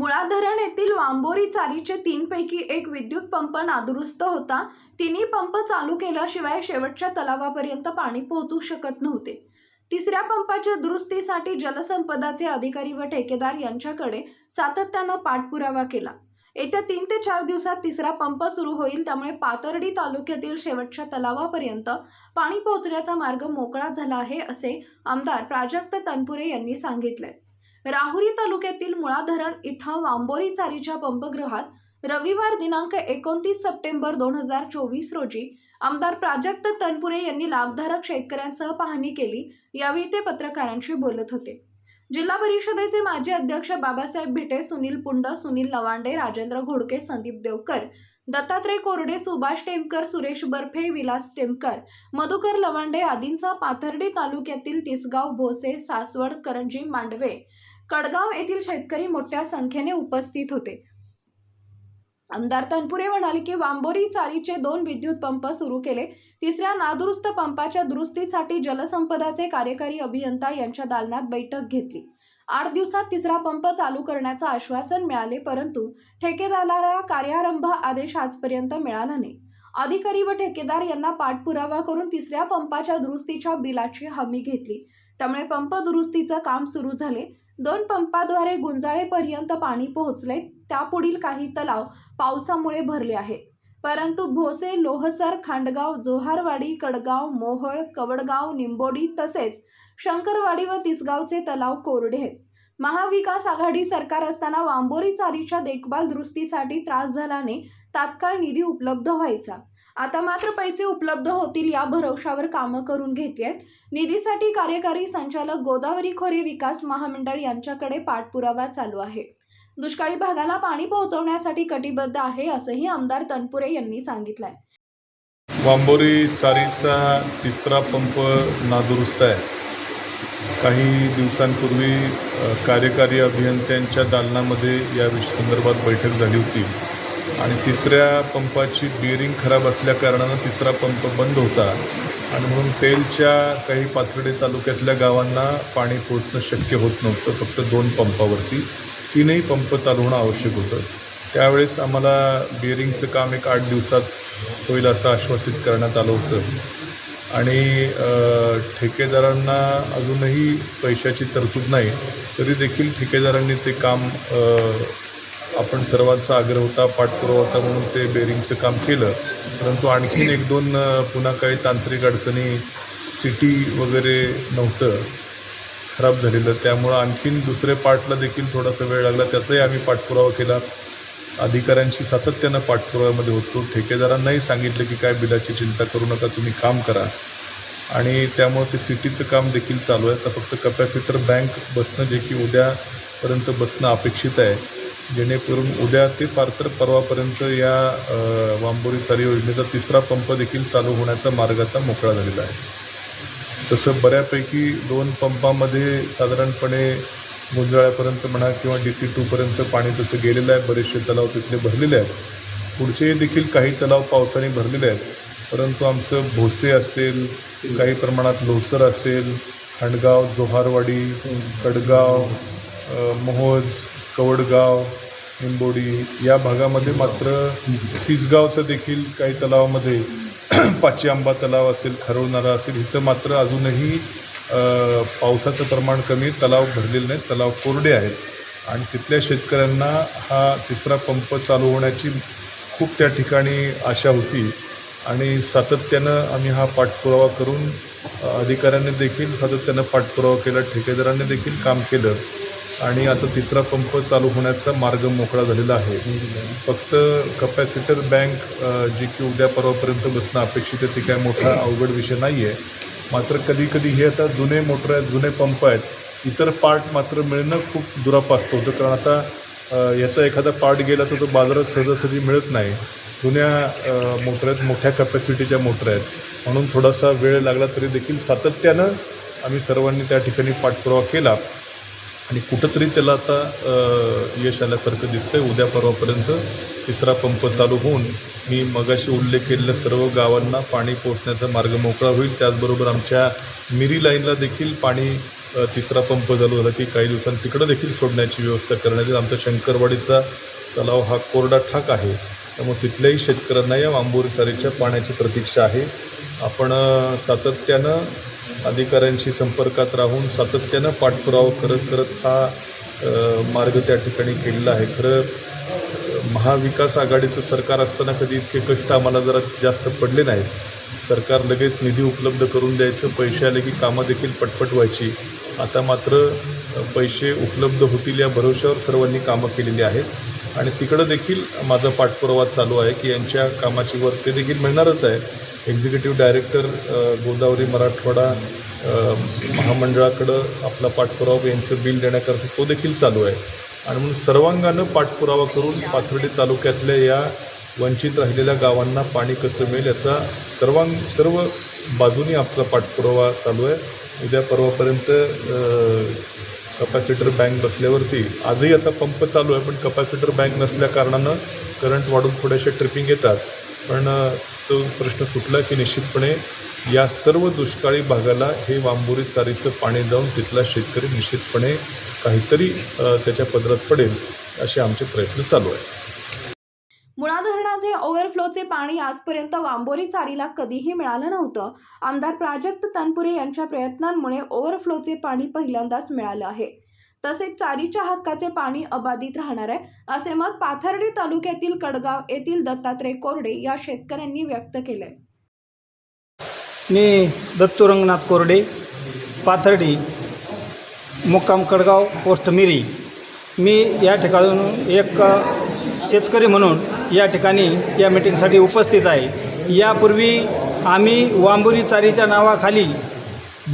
मुळा धरण येथील वांबोरी चारीचे तीनपैकी एक विद्युत पंप नादुरुस्त होता. तिन्ही पंप चालू केल्याशिवाय शेवटच्या तलावापर्यंत पाणी पोहोचू शकत नव्हते. तिसऱ्या पंपाच्या दुरुस्तीसाठी जलसंपदाचे अधिकारी व ठेकेदार यांच्याकडे सातत्यानं पाठपुरावा केला. येत्या तीन ते चार दिवसात तिसरा पंप सुरू होईल त्यामुळे पातर्डी तालुक्यातील शेवटच्या तलावापर्यंत पाणी पोहोचण्याचा मार्ग मोकळा झाला आहे असे आमदार प्राजक्त तनपुरे यांनी सांगितले राहुरी तालुक्यातील मुळा धरण इथं वांबोरी चारीच्या पंपगृहात रविवार दिनांक एकोणतीस सप्टेंबर दोन हजार चोवीस रोजी आमदार प्राजक्त तनपुरे यांनी लाभधारक शेतकऱ्यांसह पाहणी केली. यावेळी ते पत्रकारांशी बोलत होते. जिल्हा परिषदेचे माजी अध्यक्ष बाबासाहेब भिटे सुनील पुंड सुनील लवांडे राजेंद्र घोडके संदीप देवकर दत्तात्रय कोरडे सुभाष टेमकर सुरेश बर्फे विलास टेमकर मधुकर लवांडे आदींचा पाथर्डी तालुक्यातील तिसगाव भोसे सासवड करंजी मांडवे कडगाव येथील शेतकरी मोठ्या संख्येने उपस्थित होते. आमदार तनपुरे म्हणाले की वांबोरी चारीचे दोन विद्युत पंप सुरू केले. तिसऱ्या नादुरुस्त पंपाच्या दुरुस्तीसाठी जलसंपदाचे कार्यकारी अभियंता यांच्या दालनात बैठक घेतली. आठ दिवसात तिसरा पंप चालू करण्याचं आश्वासन मिळाले परंतु ठेकेदाराला कार्यारंभ आदेश आजपर्यंत मिळाला नाही. अधिकारी व ठेकेदार यांना पाठपुरावा करून तिसऱ्या पंपाच्या दुरुस्तीच्या बिलाची हमी घेतली. त्यामुळे पंप दुरुस्तीचं काम सुरू झाले. दोन पंपाद्वारे गुंजाळेपर्यंत पाणी पोहोचले. त्यापुढील काही तलाव पावसामुळे भरले आहेत. परंतु भोसे लोहसर खांडगाव जोहारवाडी कडगाव मोहळ कवडगाव निंबोडी तसेच शंकरवाडी व तिसगावचे तलाव कोरडे आहेत. महाविकास आघाडी सरकार असताना वांबोरी चारीच्या देखभाल दुरुस्तीसाठी त्रास झाल्याने तात्काळ निधी उपलब्ध व्हायचा. आता मात्र पैसे उपलब्ध होतील या भरवशावर कामं करून घेतली आहेत निधीसाठी कार्यकारी संचालक गोदावरी खोरे विकास महामंडळ यांच्याकडे पाठपुरावा चालू आहे. दुष्काळी भागाला पाणी पोहोचवण्यासाठी कटिबद्ध आहे असंही आमदार तनपुरे यांनी सांगितलंय. वांबोरी चारीचा तिसरा पंप नादुरुस्त आहे. काही दिवसांपूर्वी कार्यकारी अभियंत्यांच्या दालनामध्ये या विष संदर्भात बैठक झाली होती. आणि तिसऱ्या पंपाची बिअरिंग खराब असल्याकारणानं तिसरा पंप बंद होता. आणि म्हणून तेलच्या काही पाथर्डे तालुक्यातल्या गावांना पाणी पोचणं शक्य होत नव्हतं. फक्त दोन पंपावरती तीनही पंप चालू होणं आवश्यक होतं. त्यावेळेस आम्हाला बिअरिंगचं काम एक आठ दिवसात होईल असं आश्वासित करण्यात आलं होतं. आणि ठेकेदारांना अजूनही पैशाची तरतूद नाही तरी देखील ठेकेदारांनी ते काम आपण सर्वांचा आग्रह होता पाठपुरावा होता म्हणून ते बेरिंगचं काम केलं. परंतु आणखीन एक दोन पुन्हा काही तांत्रिक अडचणी सिटी वगैरे नव्हतं खराब झालेलं. त्यामुळं आणखीन दुसऱ्या पार्टला देखील थोडासा वेळ लागला. त्याचाही आम्ही पाठपुरावा केला. अधिकाऱ्यांशी सातत्यानं पाठपुराव्यामध्ये होतो. ठेकेदारांनाही सांगितलं की काय बिलाची चिंता करू नका तुम्ही काम करा. आणि त्यामुळे ते सिटीचं काम देखील चालू आहे. आता फक्त कपॅसिटर बँक बसणं जे की उद्यापर्यंत बसणं अपेक्षित आहे. जेणेकरून उद्या ते फार तर परवापर्यंत या वांबोरी चारी योजनेचा तिसरा पंप देखील चालू होण्याचा मार्ग आता मोकळा झालेला आहे. तसं बऱ्यापैकी दोन पंपामध्ये साधारणपणे गुंजाळ्यापर्यंत म्हणा किंवा डी सी टूपर्यंत पाणी तसं गेलेलं आहे. बरेचसे तलाव तिथले भरलेले आहेत. पुढचे देखील काही तलाव पावसाने भरलेले आहेत. परंतु आमचं भोसे असेल काही प्रमाणात लोसर असेल खंडगाव जोहारवाडी कडगाव मोहोज कवडगाव निंबोडी या भागामध्ये मात्र तिसगावचं देखील काही तलावामध्ये पाची आंबा तलाव असेल खरवणारा असेल इथं मात्र अजूनही पावसाचं प्रमाण कमी तलाव भरलेले नाहीत तलाव कोरडे आहेत. आणि तिथल्या शेतकऱ्यांना हा तिसरा पंप चालू होण्याची खूप त्या ठिकाणी आशा होती. आणि सातत्यानं आम्ही हा पाठपुरावा करून अधिकाऱ्यांनी देखील सातत्यानं पाठपुरावा केला ठेकेदारांनी देखील काम केलं. आणि आता तिसरा पंप चालू होण्याचा मार्ग मोकळा झालेला आहे. फक्त कपॅसिटर बँक जी की उद्या परवापर्यंत बसणं अपेक्षित आहे ती काय मोठा अवघड विषय नाही आहे मात्र कधीकधी हे आता जुने मोटर आहेत जुने पंप आहेत इतर पार्ट मात्र मिळणं खूप दुरापास्त होतं. कारण आता याचा एखादा पार्ट गेला तर तो बाजारात सहजासहजी मिळत नाही. जुन्या मोटर आहेत मोठ्या कॅपॅसिटीच्या मोटर आहेत. म्हणून थोडासा वेळ लागला तरी देखील सातत्यानं आम्ही सर्वांनी त्या ठिकाणी पाठपुरावा केला. आणि कुठंतरी त्याला आता यश आल्यासारखं दिसतं आहे उद्या परवापर्यंत तिसरा पंप चालू होऊन मी मगाशी उल्लेख केलेल्या सर्व गावांना पाणी पोचण्याचा मार्ग मोकळा होईल. त्याचबरोबर आमच्या मिरी लाईनला देखील पाणी तिसरा पंप चालू झाला की काही दिवसांनी तिकडं देखील सोडण्याची व्यवस्था करण्यात येईल. आमचा शंकरवाडीचा तलाव हा कोरडा ठाक आहे. त्यामुळे तिथल्याही शेतकऱ्यांना या वांबोरी चारीच्या पाण्याची प्रतीक्षा आहे. आपण सातत्यानं अधिकाऱ्यांशी संपर्कात राहून सातत्यानं पाठपुरावा करत करत हा मार्ग त्या ठिकाणी केलेला आहे. खरं महाविकास आघाडीचं सरकार असताना कधी इतके कष्ट आम्हाला जरा जास्त पडले नाहीत. सरकार लगेच निधी उपलब्ध करून द्यायचं पैसे आले की कामं देखील पटपट व्हायची. आता मात्र पैसे उपलब्ध होतील या भरोश्यावर सर्वांनी कामं केलेली आहेत. आणि तिकडं देखील माझा पाठपुरावा चालू आहे की यांच्या कामाची वर ते देखील मिळणारच आहे. एक्झिक्युटिव्ह डायरेक्टर गोदावरी मराठवाडा महामंडळाकडं आपला पाठपुरावा यांचं बिल देण्याकरता तो देखील चालू आहे. आणि म्हणून सर्वांगानं पाठपुरावा करून पाथर्डी तालुक्यातल्या या वंचित राहिलेल्या गावांना पाणी कसं मिळेल याचा सर्वांग सर्व बाजूनी आपला पाठपुरावा चालू आहे. उद्या परवापर्यंत कपॅसिटर बँक बसल्यावरती आजही आता पंप चालू आहे पण कपॅसिटर बँक नसल्या कारणानं करंट वाढून थोड्याशा ट्रिपिंग येतात. पण तो प्रश्न सुटला की निश्चितपणे या सर्व दुष्काळी भागाला हे वांबोरी चारीचं पाणी जाऊन तिथला शेतकरी निश्चितपणे काहीतरी त्याच्या पदरात पडेल असे आमचे प्रयत्न चालू आहेत. मुळा धरणाचे ओव्हरफ्लोचे पाणी आजपर्यंत वांबोरी चारीला कधीही मिळालं नव्हतं. आमदार प्राजक्त तनपुरे यांच्या प्रयत्नांमुळे ओव्हरफ्लोचे पाणी पहिल्यांदाच मिळालं आहे. तसेच चारीच्या हक्काचे पाणी अबाधित राहणार आहे. असे मत पाथर्डी तालुक्यातील कडगाव येथील दत्तात्रय कोरडे या शेतकऱ्यांनी व्यक्त केले मी दत्तू रंगनाथ कोरडे पाथर्डी मुक्काम कडगाव पोस्ट मिरी. मी या ठिकाणून एक शेतकरी म्हणून या ठिकाणी या मिटिंगसाठी उपस्थित आहे. यापूर्वी आम्ही वांबुरी चारीच्या नावाखाली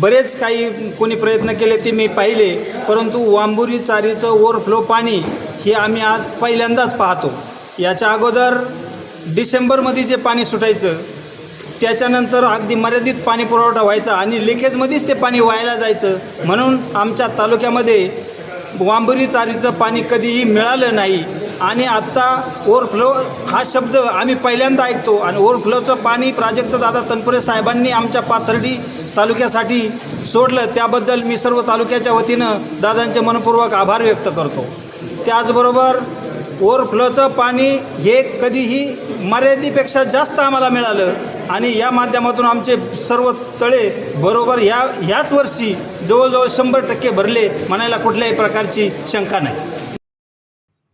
बरेच काही कोणी प्रयत्न केले ते मी पाहिले परंतु वांबुरी चारीचं ओव्हरफ्लो पाणी हे आम्ही आज पहिल्यांदाच पाहतो. याच्या अगोदर डिसेंबरमध्ये जे पाणी सुटायचं त्याच्यानंतर अगदी मर्यादित पाणी पुरवठा व्हायचा आणि लिकेजमध्येच ते पाणी व्हायला जायचं. म्हणून आमच्या तालुक्यामध्ये वांबुरी चारीचं पाणी कधीही मिळालं नाही. आणि आत्ता ओव्हरफ्लो हा शब्द आम्ही पहिल्यांदा ऐकतो. आणि ओव्हरफ्लोचं पाणी प्राजक्त दादा तनपुरे साहेबांनी आमच्या पाथर्डी तालुक्यासाठी सोडलं. त्याबद्दल मी सर्व तालुक्याच्या वतीनं दादांचे मनपूर्वक आभार व्यक्त करतो. त्याचबरोबर ओव्हरफ्लोचं पाणी हे कधीही मर्यादेपेक्षा जास्त आम्हाला मिळालं. आणि या माध्यमातून आमचे सर्व तळे बरोबर ह्या ह्याच वर्षी जवळजवळ शंभर टक्के भरले म्हणायला कुठल्याही प्रकारची शंका नाही.